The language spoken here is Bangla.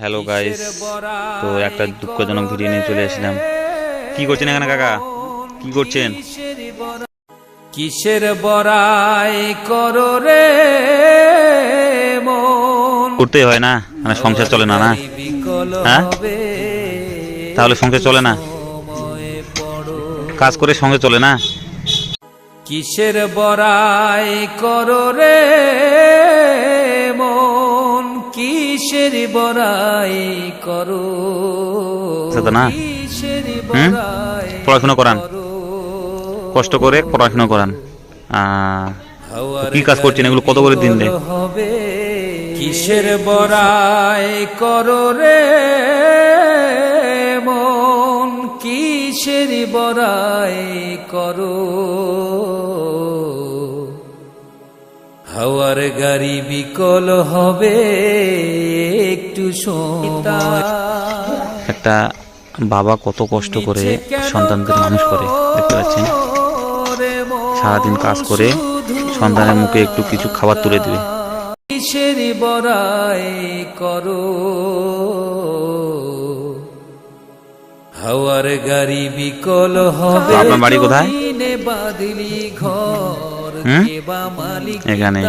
হ্যালো গাইস তো একটা দুঃখজনক ভিডিও নিয়ে চলে এসেছিলাম। কি করছেন এখানে কাকা? কি করছেন? কিসের বড়াই করো রে মন? করতেই হয় না মানে সংসার চলে না না? হ্যাঁ? তাহলে সংসার চলে না? কাজ করে সঙ্গে চলে না? কিসের বড়াই করো রে কিসের বড়াই করো? না। কিসের হুম? পড়াশোনা করান। করো? কষ্ট করে পড়াশোনা করান। আহ, হাওয়ার কি কাজ করছেন? এগুলো কত করে দিন দেয় হবে। কিসের বড়াই করো রে? মন কিসের বড়াই করো? হাওয়ার গাড়ি বিকল হবে। একটু একটা বাবা কত কষ্ট করে সন্তানদের মানুষ করে দেখতে পাচ্ছেন? সারাদিন কাজ করে সন্তানের মুখে একটু কিছু খাবার তুলে দিবে। কিসের বড়াই করো? হাওয়ার গাড়ি বিকল হবে আপনার বাড়ি কোথায়? বাদলি ঘর এখানে।